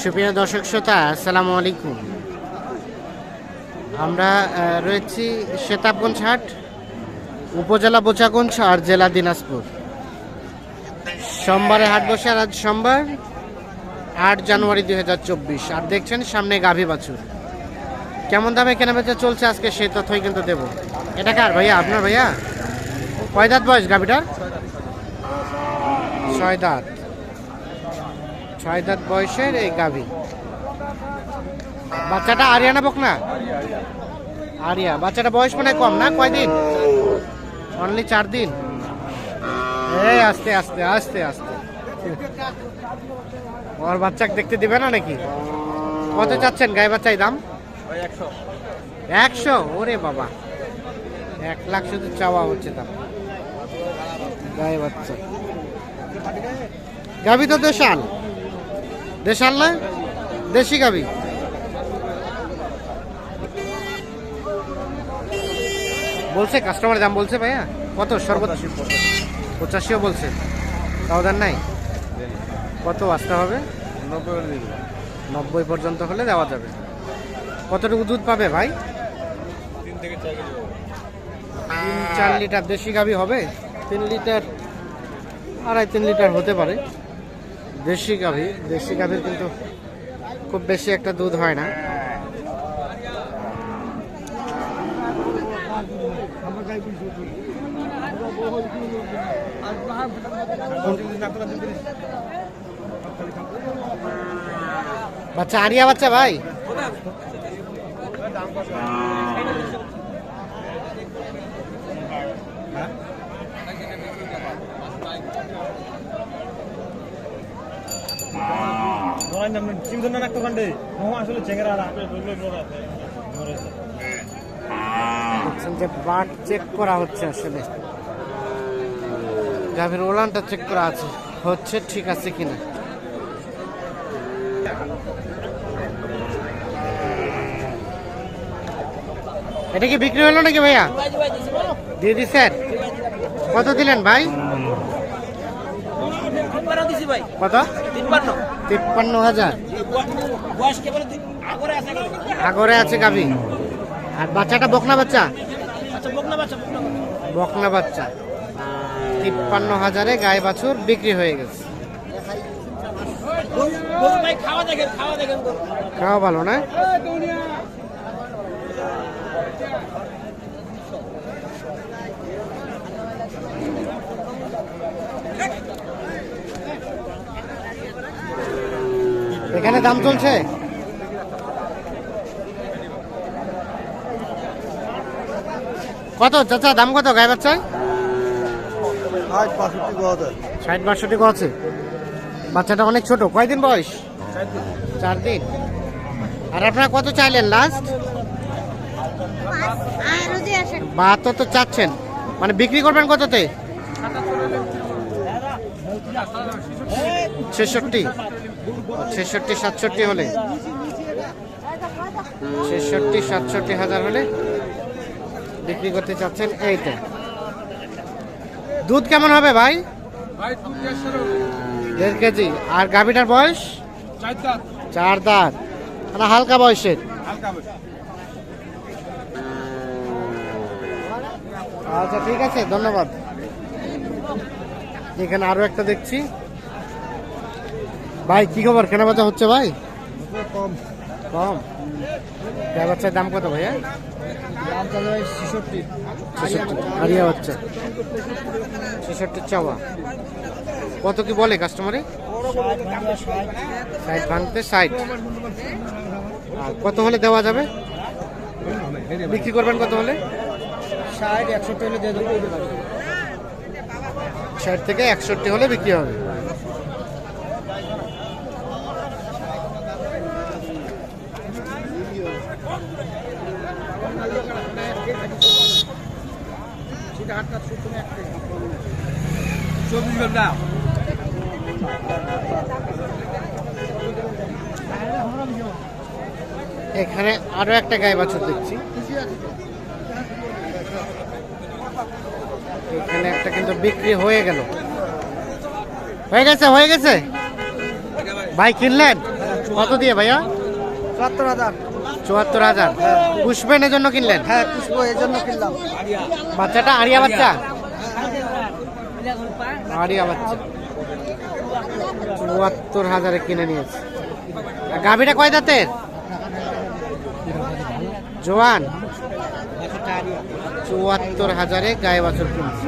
সুপ্রিয় দর্শক শ্রোতা, আসসালামু আলাইকুম। আমরা রয়েছি শেতাবগঞ্জ হাট, উপজেলা বোচাগঞ্জ আর জেলা দিনাজপুর। সোমবারে হাট বসে আর আজ সোমবার, আট জানুয়ারি দুই হাজার চব্বিশ। আর দেখছেন সামনে গাভী বাছুর। কেমন দামে কেনা বেচা চলছে আজকে, সেই তথ্যই কিন্তু দেবো। এটা কার ভাইয়া? আপনার ভাইয়া? কয় দাঁত বয়স গাভীটার? ছয় দাঁত। ছয় দাঁত বয়সের এই গাভী। বাচ্চাটা আরিয়া না বক না আরিয়া। বাচ্চাটা বয়স মানে কম না? কয়দিন অনলি চার দিন? এই আস্তে আস্তে আস্তে আস্তে। ওর বাচ্চাকে দেখতে দিবে না নাকি? কত চাচ্ছেন গায়ে বাচ্চাই দাম? একশো। ওরে বাবা। এক লাখ শুধু চাওয়া হচ্ছে দাম গায়ে বাচ্চা। গাভি তো দেশাল। দেশাল না? দেশি গাভি বলছে কাস্টমার দাম বলছে ভাইয়া? কত? সর্বোচ্চ পঁচাশিও বলছে। তাও দাম নাই? কত আসতে হবে? নব্বই পর্যন্ত হলে দেওয়া যাবে। কতটুকু দুধ পাবে ভাই? তিন চার লিটার দেশি গাভি হবে? তিন লিটার, আড়াই তিন লিটার হতে পারে। দেশি গাভি, দেশি গাভির কিন্তু খুব বেশি একটা দুধ হয় না। বাচ্চা, আরিয়া বাচ্চা ভাই? ধরাই নাম চিমজন না রাখতে পারলে মোহ আসলে চেঙ্গরা দেখছেন যে বাট চেক করা হচ্ছে আসলে। গাভীর ওলানটা চেক করা আছে। হচ্ছে ঠিক আছে কিনা? এটা কি বিক্রি হলো নাকি ভাইয়া? দিয়ে দিচ্ছেন কত দিলেন ভাই? কত? তিপ্পান্ন। হাজার। আগরে আছে গাভী। আর বাচ্চাটা বকনা বাচ্চা? বকনা বাচ্চা তিপ্পান্ন হাজারে গায়ে বাছুর বিক্রি হয়ে গেছে। খাওয়া ভালো না? এখানে দাম চলছে? কত? চাচা, দাম কত? গায়ে গহদের ষাট, বাষট্টি আছে। বাচ্চাটা অনেক ছোট। কয়দিন বয়স? চার দিন। আর আপনারা কত চাইলেন লাস্ট বাহাত্তর তো চাচ্ছেন। মানে বিক্রি করবেন কততে? ছেষট্টি। ছেষট্টি, সাতষট্টি হলে। ছেষট্টি, সাতষট্টি হাজার হলে বিক্রি করতে চাচ্ছেন এইটা। দুধ কেমন হবে ভাই? দেড় কেজি। আর গাভিটার বয়স? চার দাঁত। মানে হালকা বয়সের। আচ্ছা ঠিক আছে, ধন্যবাদ। এখানে আরও একটা দেখছি। ভাই কি খবর? কেনা বেচা হচ্ছে ভাই? কম। কম? গায়ে বাচ্চার দাম কত ভাইয়া? দাম চলে ছেষট্টি। হারিয়া বাচ্চা ছেষট্টি চাওয়া। কত কি বলে কাস্টমারে সাইড ভাঙতে সাইড আর কত হলে দেওয়া যাবে? বিক্রি করবেন কত হলে? ষাট একষট্টি হলে দিয়ে দেবো। ষাট থেকে একষট্টি হলে বিক্রি হবে। চব্বিশ ঘণ্টা। এখানে আরও একটা গায়ে বাছুর দেখছি। এখানে একটা কিন্তু বিক্রি হয়ে গেল। হয়ে গেছে হয়ে গেছে? ভাই কিনলেন? কত দিয়ে ভাইয়া? চুয়াত্তর হাজার। চুয়াত্তর হাজার। পুষ্পেনের জন্য কিনলেন? হ্যাঁ পুষ্প এই জন্য কিনলাম। বাচ্চাটা আরিয়া বাচ্চা? আরিয়া বাচ্চা। চুয়াত্তর হাজারে কিনে নিয়েছে। আর গাভীটা কয় দাঁতের? জোয়ান। চুয়াত্তর হাজারে গায়ে বছর কিনছে।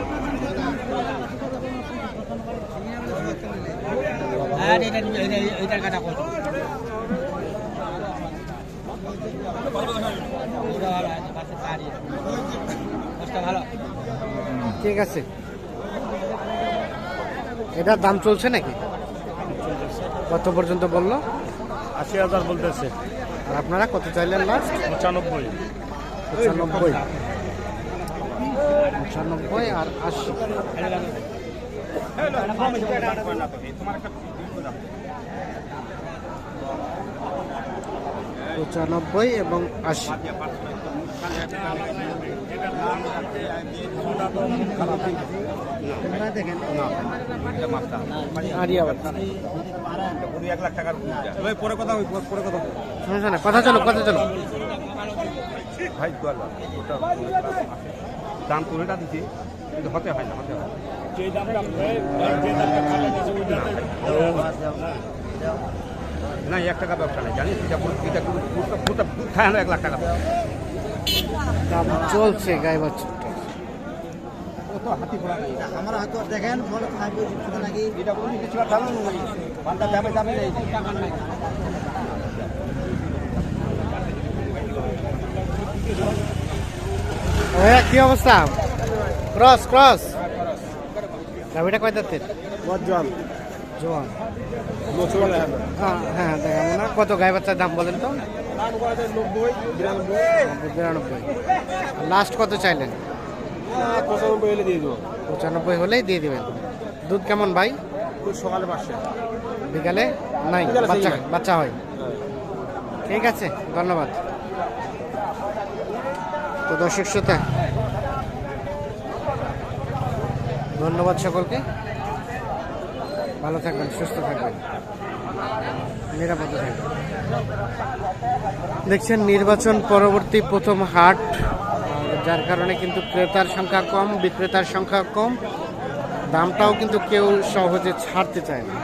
ঠিক আছে। এটার দাম চলছে নাকি? কত পর্যন্ত বলল? আশি হাজার বলতেছে। আর আপনারা কত চাইলেন লাস্ট পঁচানব্বই। পঁচানব্বই। পঁচানব্বই আর আশি। পঁচানব্বই এবং আশি। পরে কথা পরে কথা কথা চলো কথা চলো ভাই দাম তো এটা দিচ্ছি কিন্তু হতে হয় না হতে হয় না। এক টাকা ব্যবসা নেই জানিস এটা খায় না এক লাখ টাকা দাম চলছে গায়ে আমার হয়তো দেখেন ভাইয়া কি অবস্থা? Cross cross. গাভিটা কয় দাঁতের? বজ্জাল। জোয়ান। হ্যাঁ হ্যাঁ দেখাবো না। কত গায়ে বাচ্চার দাম বলেন তো? বিরানব্বই। লাস্ট কত চাইলেন? পঁচানব্বই হলে দিয়ে দেবো। পঁচানব্বই হলেই দিয়ে দেবেন। দুধ কেমন ভাই? সকালে পাঁচশো বিকালে? নাই বাচ্চা হয়। বাচ্চা হয়। ঠিক আছে ধন্যবাদ। তো দর্শক শ্রোতা ধন্যবাদ সকলকে। ভালো থাকবেন, সুস্থ থাকবেন। নিরাপদে থাকবেন। দেখছেন, নির্বাচন পরবর্তী প্রথম হাট যার কারণে কিন্তু ক্রেতার সংখ্যা কম, বিক্রেতার সংখ্যা কম। দামটাও কিন্তু কেউ সহজে ছাড়তে চায় না।